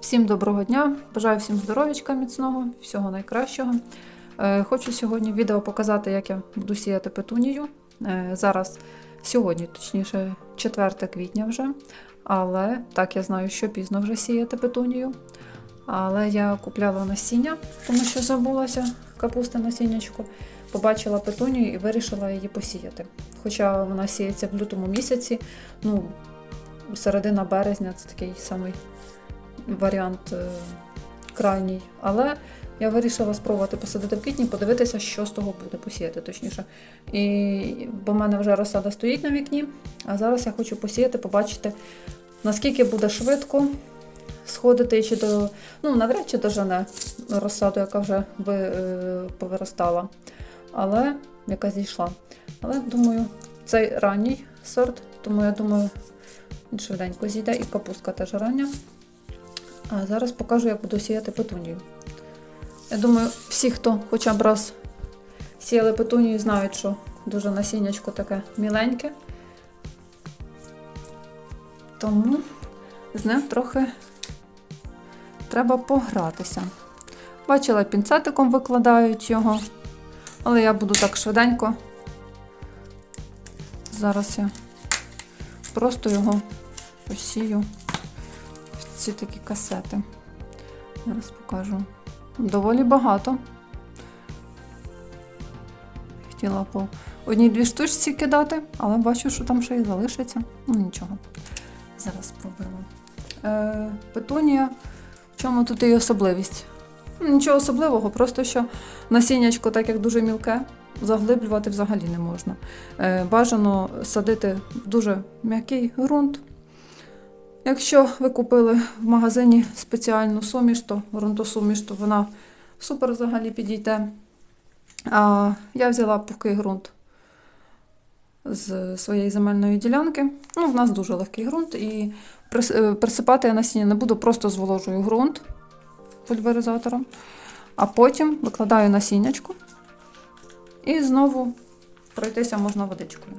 Всім доброго дня! Бажаю всім здоров'ячка міцного, всього найкращого. Е, Хочу сьогодні в відео показати, як я буду сіяти петунію. Е, Зараз, сьогодні, точніше, 4 квітня вже. Але так я знаю, що пізно вже сіяти петунію. Але я купляла насіння, тому що забулася капусти насіннячку. Побачила петунію і вирішила її посіяти. Хоча вона сіється в лютому місяці, ну, середина березня це такий самий варіант е, крайній. Але я вирішила спробувати посадити в квітні, подивитися, що з того буде посіяти, точніше. І, бо в мене вже розсада стоїть на вікні, а зараз я хочу посіяти, побачити, наскільки буде швидко сходити чи до. Ну, навряд чи дожене розсаду, яка вже ви, е, повиростала, але яка зійшла. Але думаю, цей ранній сорт, тому я думаю, він швиденько зійде, і капустка теж рання. А зараз покажу, як буду сіяти петунію. Я думаю, всі, хто хоча б раз сіяли петунію, знають, що дуже насіннячко таке міленьке. Тому з ним трохи треба погратися. Бачила, пінцетиком викладають його, але я буду так швиденько. Зараз я просто його посію ці такі касети. Зараз покажу. Доволі багато. Хотіла по одній-дві штучці кидати, але бачу, що там ще й залишиться. Ну нічого. Зараз спробуємо. Е, петунія. В чому тут її особливість? Нічого особливого, просто що насіннячко, так як дуже мілке, заглиблювати взагалі не можна. Е, бажано садити в дуже м'який ґрунт. Якщо ви купили в магазині спеціальну суміш, то ґрунтосуміш, то вона супер взагалі підійде. А я взяла пухкий ґрунт з своєї земельної ділянки. Ну, в нас дуже легкий ґрунт, і е, присипати я насіння не буду, просто зволожую ґрунт пульверизатором, а потім викладаю насіннячку і знову пройтися можна водичкою.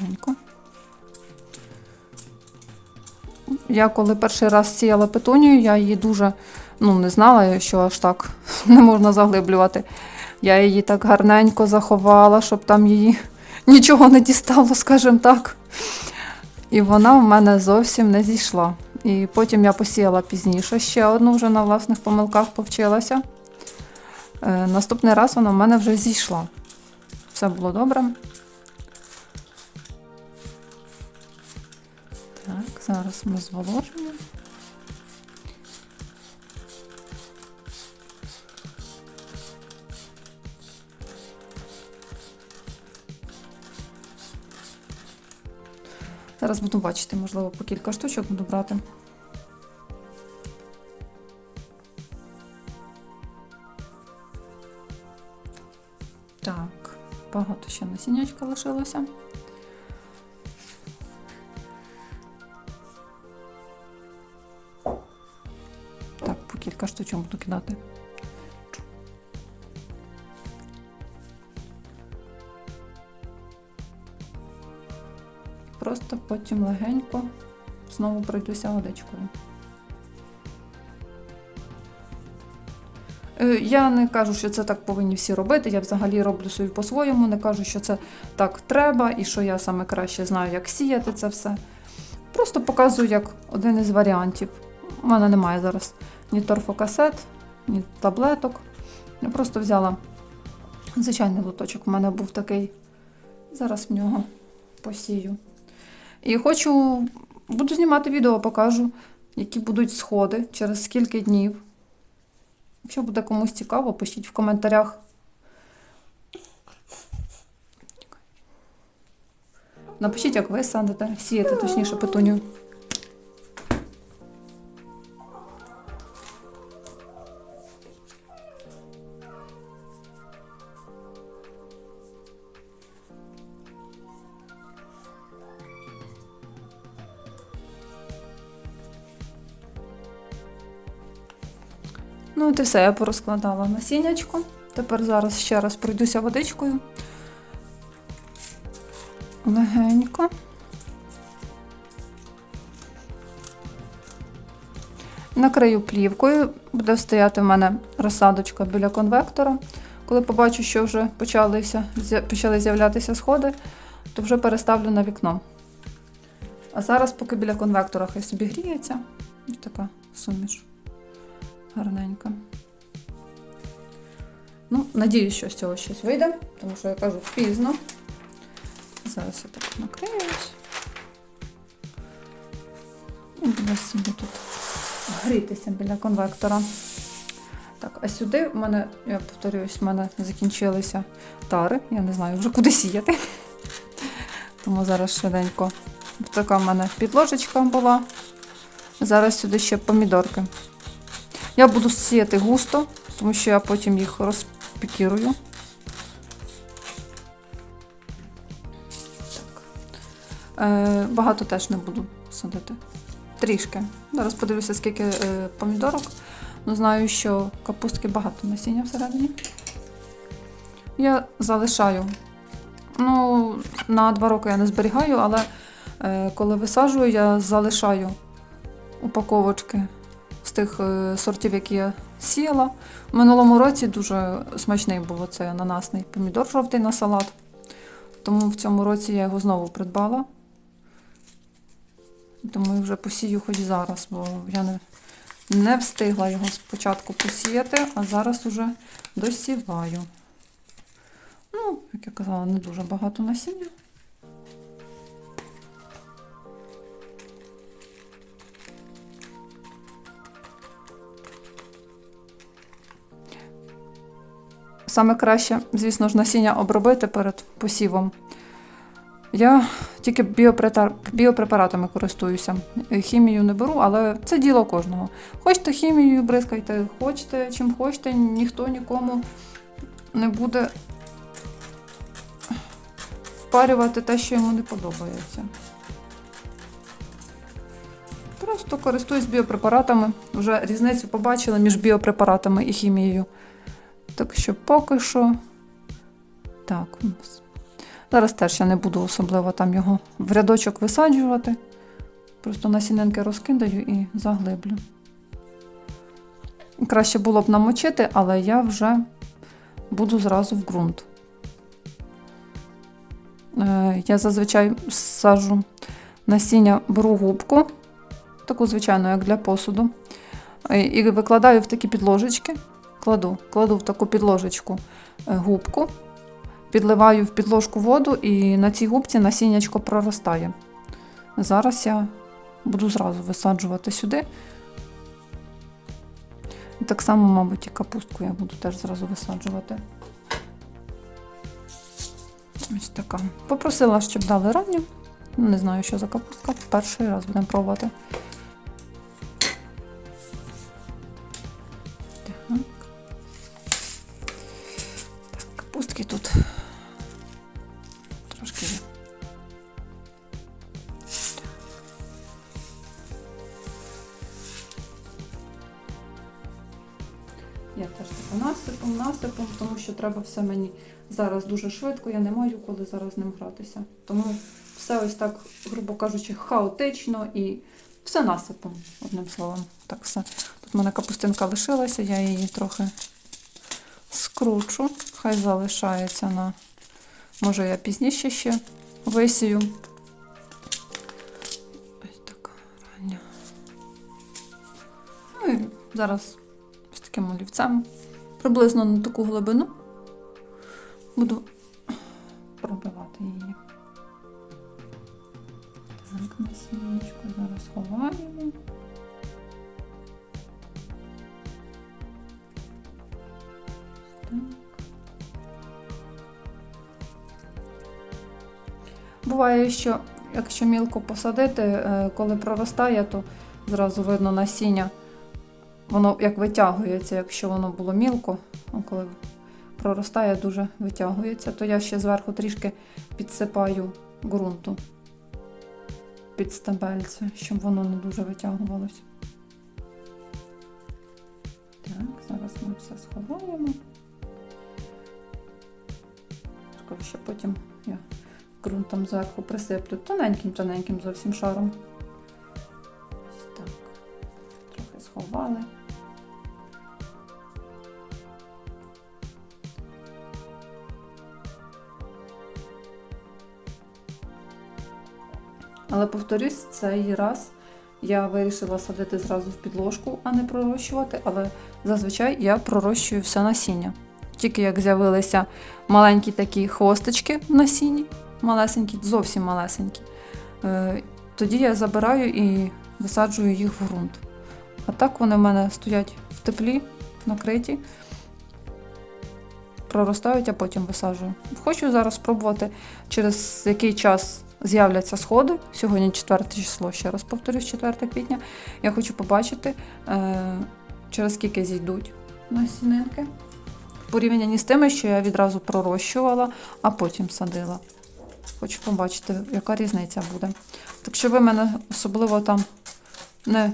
Легенько. Я коли перший раз сіяла петунію, я її дуже ну, не знала, що аж так не можна заглиблювати. Я її так гарненько заховала, щоб там її нічого не дістало, скажімо так. І вона в мене зовсім не зійшла. І потім я посіяла пізніше ще одну, вже на власних помилках повчилася. Е, наступний раз вона в мене вже зійшла. Все було добре. Зараз ми зволожимо. Зараз буду бачити, можливо, по кілька штучок буду брати. Так, багато ще насіннячка лишилося. Штучок буду кидати. Просто потім легенько знову пройдуся водичкою. Е, Я не кажу, що це так повинні всі робити. Я взагалі роблю собі по-своєму. Не кажу, що це так треба і що я саме краще знаю, як сіяти це все. Просто показую як один із варіантів. У мене немає зараз ні торфокасет, ні таблеток. Я просто взяла звичайний лоточок. У мене був такий. Зараз в нього посію. І хочу, буду знімати відео, покажу, які будуть сходи, через скільки днів. Якщо буде комусь цікаво, пишіть в коментарях. Напишіть, як ви садите, сієте, точніше, петуню. Ну, от і все, я порозкладала насіннячко. Тепер зараз ще раз пройдуся водичкою. Легенько. Накрию плівкою, буде стояти в мене розсадочка біля конвектора. Коли побачу, що вже почалися, почали з'являтися сходи, то вже переставлю на вікно. А зараз, поки біля конвектора хай собі гріється, така суміш гарненька. Ну, надіюсь, що з цього щось вийде, тому що я кажу пізно. Зараз я так накриюсь. І буде собі тут грітися біля конвектора. Так, а сюди в мене, я повторююсь, в мене закінчилися тари. Я не знаю вже куди сіяти. Тому зараз швиденько. Така в мене підложечка була. Зараз сюди ще помідорки. Я буду сіяти густо, тому що я потім їх розпікірую. Так. Е, багато теж не буду садити. Трішки. Зараз подивлюся, скільки е, помідорок. Ну, знаю, що капустки багато насіння всередині. Я залишаю. Ну, на два роки я не зберігаю, але е, коли висаджую, я залишаю упаковочки з тих е, сортів, які я сіяла. У минулому році дуже смачний був цей ананасний помідор жовтий на салат. Тому в цьому році я його знову придбала. Я вже посію хоч зараз, бо я не, не встигла його спочатку посіяти, а зараз уже досіваю. Ну, як я казала, не дуже багато насіння. Саме краще, звісно ж, насіння обробити перед посівом. Я тільки біопрепаратами користуюся. Хімію не беру, але це діло кожного. Хочете хімією бризкайте, хочете чим хочете, ніхто нікому не буде впарювати те, що йому не подобається. Просто користуюсь біопрепаратами. Вже різницю побачила між біопрепаратами і хімією. Так що поки що. Так, у нас. Зараз теж я не буду особливо там його в рядочок висаджувати. Просто насінинки розкидаю і заглиблю. Краще було б намочити, але я вже буду зразу в ґрунт. Е, Я зазвичай саджу насіння, беру губку, таку звичайну, як для посуду, і викладаю в такі підложечки. Кладу, кладу в таку підложечку е, губку, підливаю в підложку воду, і на цій губці насіннячко проростає. Зараз я буду зразу висаджувати сюди. І так само, мабуть, і капустку я буду теж зразу висаджувати. Ось така. Попросила, щоб дали ранню. Не знаю, що за капустка. Перший раз будемо пробувати. Тому що треба все мені зараз дуже швидко, я не маю коли зараз з ним гратися. Тому все ось так, грубо кажучи, хаотично і все насипом, одним словом. Так все. Тут в мене капустинка лишилася, я її трохи скручу, хай залишається на. Може я пізніше ще висію. Ось така рання. Ну і зараз ось таким олівцем. Приблизно на таку глибину буду пробивати її. Так, насіннячко зараз ховаємо. Буває, що якщо мілко посадити, е, коли проростає, то зразу видно насіння. Воно як витягується, якщо воно було мілко, а коли проростає, дуже витягується, то я ще зверху трішки підсипаю ґрунту під стебельце, щоб воно не дуже витягувалося. Так, зараз ми все сховаємо. Що потім я ґрунтом зверху присиплю тоненьким-тоненьким зовсім шаром. Заховали. Але повторюсь, цей раз я вирішила садити зразу в підложку, а не пророщувати. Але зазвичай я пророщую все насіння. Тільки як з'явилися маленькі такі хвостички в насінні, малесенькі, зовсім малесенькі, е, тоді я забираю і висаджую їх в ґрунт. А так вони в мене стоять в теплі, накриті, проростають, а потім висаджую. Хочу зараз спробувати, через який час з'являться сходи. Сьогодні 4 число, ще раз повторюсь, 4 квітня. Я хочу побачити, е, через скільки зійдуть насінинки. Порівнянні з тими, що я відразу пророщувала, а потім садила. Хочу побачити, яка різниця буде. Так що ви мене особливо там не